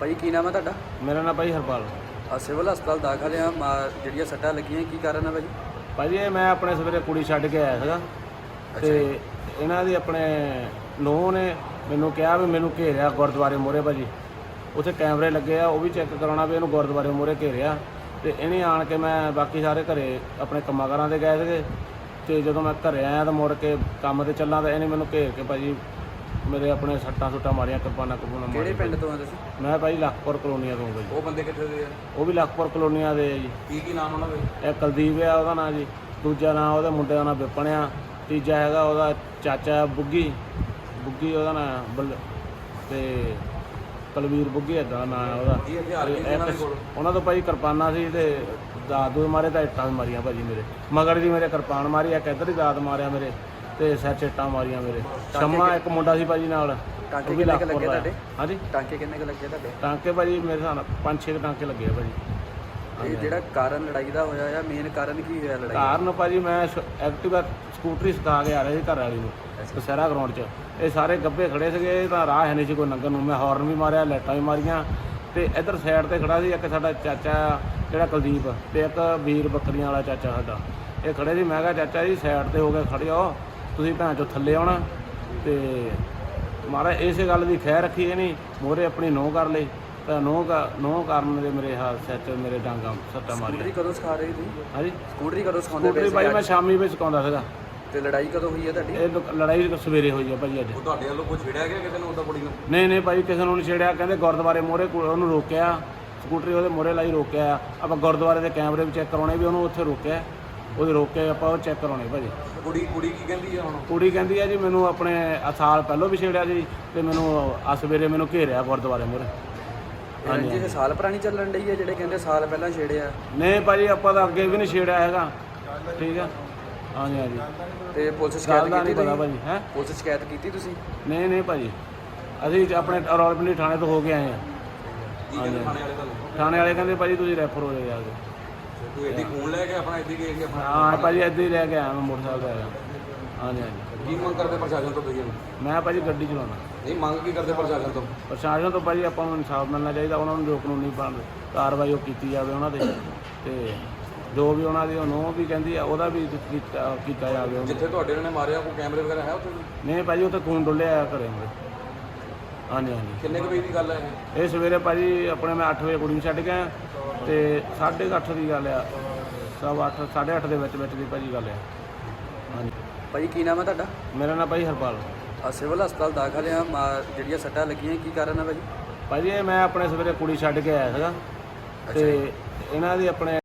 ਭਾਈ ਕੀ ਨਾਮ ਹੈ ਤੁਹਾਡਾ? ਮੇਰਾ ਨਾਮ ਭਾਈ ਹਰਪਾਲ। ਆ ਸਿਵਲ ਹਸਪਤਾਲ ਦਾਖਲ ਆ ਮਾ- ਜਿਹੜੀਆਂ ਸੱਟਾਂ ਲੱਗੀਆਂ ਕੀ ਕਾਰਨ ਹੈ ਭਾਈ? ਭਾਜੀ ਇਹ ਮੈਂ ਆਪਣੇ ਸਵੇਰੇ ਕੁੜੀ ਛੱਡ ਕੇ ਆਇਆ ਸੀਗਾ। ਤੇ ਇਹਨਾਂ ਦੀ ਆਪਣੇ ਨੂੰਹ ਨੇ ਮੈਨੂੰ ਕਿਹਾ ਵੀ ਮੈਨੂੰ ਘੇਰਿਆ ਗੁਰਦੁਆਰੇ ਮੋਰੇ ਭਾਜੀ। ਉੱਥੇ ਕੈਮਰੇ ਲੱਗੇ ਆ ਉਹ ਵੀ ਚੈੱਕ ਕਰਾਉਣਾ ਵੀ ਇਹਨੂੰ ਗੁਰਦੁਆਰੇ ਮੋਰੇ ਘੇਰਿਆ। ਤੇ ਇਹਨੇ ਆਣ ਕੇ ਮੈਂ ਬਾਕੀ ਸਾਰੇ ਘਰੇ ਆਪਣੇ ਕੰਮਾਂ ਕਾਰਾਂ ਤੇ ਗਏ ਸੀਗੇ। ਤੇ ਜਦੋਂ ਮੈਂ ਘਰੇ ਆਇਆ ਤਾਂ ਮੁੜ ਕੇ ਕੰਮ ਤੇ ਚੱਲਾਂ ਤਾਂ ਇਹਨੇ ਮੈਨੂੰ ਘੇਰ ਕੇ ਭਾਜੀ ਮੇਰੇ ਆਪਣੇ ਸੱਟਾਂ ਸੁੱਟਾਂ ਮਾਰੀਆਂ ਕਿਰਪਾਨਾਂ ਕਪੂਨਾਂ ਕਿਹੜੇ ਮਾਰੀਆਂ ਪਿੰਡ ਤੋਂ ਆ ਤੁਸੀਂ? ਮੈਂ ਭਾਈ ਲਖਪੁਰ ਕਲੋਨੀਆ ਤੋਂ ਭਾਜੀ ਉਹ ਬੰਦੇ ਕਿੱਥੇ ਦੇ ਆ? ਉਹ ਵੀ ਲਖਪੁਰ ਕਲੋਨੀਆ ਦੇ ਆ ਜੀ। ਕੀ ਕੀ ਨਾਮ ਉਹਨਾਂ ਦੇ? ਇਹ ਕੁਲਦੀਪ ਆ ਉਹਦਾ ਨਾਂ ਜੀ। ਦੂਜਾ ਨਾਂ ਉਹਦੇ ਮੁੰਡੇ ਦਾ ਨਾਂ ਵਿਪਨ ਆ। ਤੀਜਾ ਹੈਗਾ ਉਹਦਾ ਚਾਚਾ ਬੁੱਗੀ। ਬੁੱਗੀ ਉਹਦਾ ਨਾਂ ਬਲ ਤੇ ਕੁਲਵੀਰ ਬੁੱਗੀ ਏਦਾਂ ਨਾਂ ਹੈ ਉਹਦਾ। ਕੀ ਹਥਿਆਰ ਕੀ ਤੇ ਇੱਕ- ਉਹਨਾਂ ਤੋਂ ਭਾਈ ਕਿਰਪਾਨਾਂ ਸੀ ਤੇ ਦਾਦੂ ਮਾਰੇ ਤਾਂ ਇੱਟਾਂ ਵੀ ਮਾਰੀਆਂ ਭਾਜੀ ਮੇਰੇ। ਮਗਰ ਦੀ ਮੇਰੇ ਕਿਰਪਾਨ ਮਾਰੀ ਇੱਕ ਇੱਧਰ ਹੀ ਦਾਦ ਮਾਰਿਆ ਮੇਰੇ। ਤੇ ਸਿਰ 'ਚ ਇੱਟਾਂ ਮਾਰੀਆਂ ਮੇਰੇ। ਸ਼ਮਾ ਇੱਕ ਮੁੰਡਾ ਸੀ ਭਾਜੀ ਨਾਲ। ਟਾਂਕੇ ਕਿੰਨੇ ਕੁ ਲੱਗੇ। ਤੁਹਾਡੇ? ਹਾਂਜੀ? ਟਾਂਕੇ ਕਿੰਨੇ ਕੁ ਲੱਗੇ ਤੁਹਾਡੇ? ਟਾਂਕੇ ਭਾਜੀ ਮੇਰੇ ਹਿਸਾਬ ਨਾਲ ਪੰਜ ਛੇ ਕੁ ਟਾਂਕੇ ਲੱਗੇ ਆ ਭਾਜੀ। ਇਹ ਜਿਹੜਾ ਕਾਰਨ ਲੜਾਈ ਦਾ ਹੋਇਆ ਆ ਮੇਨ ਕਾਰਨ ਕੀ ਹੋਇਆ ਲੜਾਈ ਦਾ? ਕਾਰਨ ਭਾਜੀ ਮੈਂ ਸ਼- ਐਕਟਿਵਾ ਸਕੂਟਰੀ ਸਿਖਾ ਕੇ ਆ ਰਿਹਾ ਸੀ ਘਰ ਵਾਲੀ ਨੂੰ ਕਸਹਿਰਾ ਗਰਾਊਂਡ 'ਚ। ਇਹ ਸਾਰੇ ਗੱਬੇ ਖੜੇ ਸੀਗੇ ਇਹ ਤਾਂ ਰਾਹ ਹੈ ਨਹੀਂ ਸੀ ਕੋਈ ਲੰਘਣ ਨੂੰ। ਮੈਂ ਹਾਰਨ ਵੀ ਮਾਰਿਆ ਲਾਈਟਾਂ ਵੀ ਮਾਰੀਆਂ। ਤੇ ਇੱਧਰ ਸਾਈਡ ਤੇ ਖੜਾ ਸੀ ਇੱਕ ਸਾਡਾ ਚਾਚਾ ਜਿਹੜਾ ਕੁਲਦੀਪ ਤੇ ਇੱਕ ਵੀਰ ਬੱਕਰੀਆਂ ਵਾਲਾ ਚਾਚਾ ਸਾਡਾ। ਇਹ ਖੜੇ ਸੀ ਮੈਂ ਕਿਹਾ ਚਾਚਾ ਜੀ ਸਾਈਡ ਤੇ ਹੋ ਕੇ ਖੜੇ ਹੋ। ਤੁਸੀਂ ਭੈਣ ਚੋਂ ਥੱਲੇ ਆਉਣਾ ਤੇ ਮਹਾਰਾਜ ਇਸੇ ਗੱਲ ਦੀ ਖੈਰ ਰੱਖੀ ਇਹ ਨਹੀਂ ਮੋਰੇ ਆਪਣੀ ਨੋਹ ਕਰ ਲਈ ਤਾਂ ਨੋਹ ਨੋਹ ਕਰਨ ਦੇ ਮੇਰੇ ਹੱਥ ਸਿਰ 'ਚ ਮੇਰੇ ਡਾਂਗਾਂ ਸੱਟਾਂ ਸਕੂਟਰੀ ਮਾਰੀਆਂ ਕਦੋਂ ਸਿਖਾ ਰਹੇ ਸੀ ਹਾਂਜੀ। ਸਕੂਟਰੀ ਕਦੋਂ ਸਿਖਾਉਂਦੇ ਸਕੂਟਰੀ ਪਏ ਭਾਈ ਸੀ ਮੈਂ ਸ਼ਾਮੀ ਵਿੱਚ ਸਿਖਾਉਂਦਾ ਸੀਗਾ। ਤੇ ਲੜਾਈ ਕਦੋਂ ਹੋਈ ਹੈ ਤੁਹਾਡੀ? ਇਹ ਲੁਕ- ਲੜਾਈ ਸਵੇਰੇ ਹੋਈ ਆ ਭਾਜੀ ਅੱਜ। ਤੁਹਾਡੇ ਵੱਲੋਂ ਕੋਈ ਛੇੜਿਆ ਗਿਆ ਕਿਸੇ ਨੂੰ ਉਹਦਾ ਕੁੜੀ ਨੂੰ? ਨਹੀਂ ਨਹੀਂ ਭਾਈ ਕਿਸੇ ਨੂੰ ਨਹੀਂ ਛੇੜਿਆ ਕਹਿੰਦੇ ਗੁਰਦੁਆਰੇ ਮੋਰੇ ਉਹਨੂੰ ਰੋਕਿਆ ਸਕੂਟਰੀ ਉਹਦੇ ਮੋਰੇ ਲਾਈ ਰੋਕਿਆ। ਆਪਾਂ ਗੁਰਦੁਆਰੇ ਦੇ ਕੈਮਰੇ ਵੀ ਚੈੱਕ ਕਰਾਉਣੇ ਵੀ ਉਹਨੂੰ ਉੱਥੇ ਰੋਕਿਆ। ਉਹਦੇ ਰੋਕ ਕੇ ਆਪਾਂ ਉਹ ਚੈੱਕ ਕਰਾਉਣੇ ਭਾਜੀ। ਕੁੜੀ ਕੁੜੀ ਕੀ ਕਹਿੰਦੀ ਹੈ ਹੁਣ? ਕੁੜੀ ਕਹਿੰਦੀ ਆ ਜੀ ਮੈਨੂੰ ਆਪਣੇ ਆਹ ਸਾਲ ਪਹਿਲਾਂ ਵੀ ਛੇੜਿਆ ਜੀ ਤੇ ਮੈਨੂੰ ਆ ਸਵੇਰੇ ਮੈਨੂੰ ਘੇਰਿਆ ਗੁਰਦੁਆਰੇ ਮੋਰੇ ਹਾਂਜੀ ਇਹ ਸਾਲ ਪੁਰਾਣੀ ਚੱਲਣ ਡਈ ਹੈ ਜਿਹੜੇ ਕਹਿੰਦੇ ਸਾਲ ਪਹਿਲਾਂ ਛੇੜਿਆ। ਨਹੀਂ ਭਾਜੀ ਆਪਾਂ ਤਾਂ ਅੱਗੇ ਵੀ ਨਹੀਂ ਛੇੜਿਆ ਹੈਗਾ। ਠੀਕ ਆ? ਹਾਂਜੀ ਹਾਂਜੀ। ਤੇ ਪੁਲਿਸ ਗੱਲ ਸ਼ਿਕਾਇਤ ਦਾ ਕੀਤੀ ਨਹੀਂ ਪਤਾ ਤੁਸੀਂ? ਭਾਜੀ ਹੈ? ਪੁਲਿਸ ਸ਼ਿਕਾਇਤ ਕੀਤੀ ਤੁਸੀਂ? ਨਹੀਂ ਨਹੀਂ ਭਾਜੀ। ਅਸੀਂ ਆਪਣੇ ਰੌਲਪਿੰਡੀ ਥਾਣੇ ਤੋਂ ਹੋ ਕੇ ਆਏ ਆ। ਕੀ ਕਹਿੰਦੇ ਥਾਣੇ ਵਾਲੇ ਤੁਹਾਨੂੰ? ਥਾਣੇ ਵਾਲੇ ਕਹਿੰਦੇ ਭਾਜੀ ਤੁਸੀਂ ਰੈਫਰ ਹੋ ਜਾਓ ਜਾ ਕੇ ਤੂੰ ਇੱਦੀ ਖੂਨ ਲੈ ਕੇ ਆਪਣਾ ਇੱਦੀ ਗਏ ਕਿ ਆਪਣਾ ਹਾਂ ਭਾਜੀ ਇੱਦਾਂ ਹੀ ਲੈ ਕੇ ਆਇਆ ਮੈਂ ਮੋਟਰਸਾਈਕਲ ਤੇ ਆਇਆ। ਹਾਂਜੀ ਹਾਂਜੀ। ਕੀ ਮੰਗ ਕਰਦੇ ਪ੍ਰਸ਼ਾਸਨ ਤੋਂ ਤੁਸੀਂ? ਮੈਂ ਭਾਜੀ ਗੱਡੀ ਚਲਾਉਣਾ ਨਹੀਂ ਮੰਗ ਕੀ ਕਰਦੇ ਪ੍ਰਸ਼ਾਸਨ ਤੋਂ? ਪ੍ਰਸ਼ਾਸਨ ਤੋਂ ਭਾਜੀ ਆਪਾਂ ਨੂੰ ਇਨਸਾਫ ਮਿਲਣਾ ਚਾਹੀਦਾ ਉਹਨਾਂ ਨੂੰ ਜੋ ਕਾਨੂੰਨੀ ਬਣ ਕਾਰਵਾਈ ਉਹ ਕੀਤੀ ਜਾਵੇ ਉਹਨਾਂ ਤੇ। ਤੇ ਜੋ ਵੀ ਉਹਨਾਂ ਦੀ ਉਹ ਵੀ ਕਹਿੰਦੀ ਆ ਉਹਦਾ ਵੀ ਕੀਤਾ ਕੀਤਾ ਜਾਵੇ। ਜਿੱਥੇ ਤੁਹਾਡੇ ਨੇ ਮਾਰਿਆ ਕੋਈ ਕੈਮਰੇ ਵਗੈਰਾ ਹੈ ਉੱਥੇ? ਨਹੀਂ ਭਾਜੀ ਉੱਥੇ ਖੂਨ ਡੁੱਲਿਆ ਘਰੇ। ਮੇਰੇ ਹਾਂਜੀ ਹਾਂਜੀ। ਕਿੰਨੇ ਕੁ ਵਜੇ ਦੀ ਗੱਲ ਹੈ ਇਹ? ਇਹ ਸਵੇਰੇ ਭਾਜੀ ਆਪਣੇ ਮੈਂ 8 ਵਜੇ ਕੁੜੀ ਨੂੰ ਛੱਡ ਗਿਆ ਤੇ 8:30 ਦੀ ਗੱਲ ਆ। ਸਵਾ ਅੱਠ 8:30 ਦੇ ਵਿੱਚ ਵਿੱਚ ਦੀ ਭਾਜੀ ਗੱਲ ਆ। ਹਾਂਜੀ। ਭਾਈ ਕੀ ਨਾਮ ਹੈ ਤੁਹਾਡਾ? ਮੇਰਾ ਨਾਮ ਭਾਈ ਹਰਪਾਲ। ਆ ਸਿਵਲ ਹਸਪਤਾਲ ਦਾਖਲ ਆ ਮਾ- ਜਿਹੜੀਆਂ ਸੱਟਾਂ ਲੱਗੀਆਂ ਕੀ ਕਾਰਨ ਹੈ ਭਾਈ ਭਾਜੀ ਇਹ ਮੈਂ ਆਪਣੇ ਸਵੇਰੇ ਕੁੜੀ ਛੱਡ ਕੇ ਆਇਆ ਸੀਗਾ। ਤੇ ਇਹਨਾਂ ਦੀ ਆਪਣੇ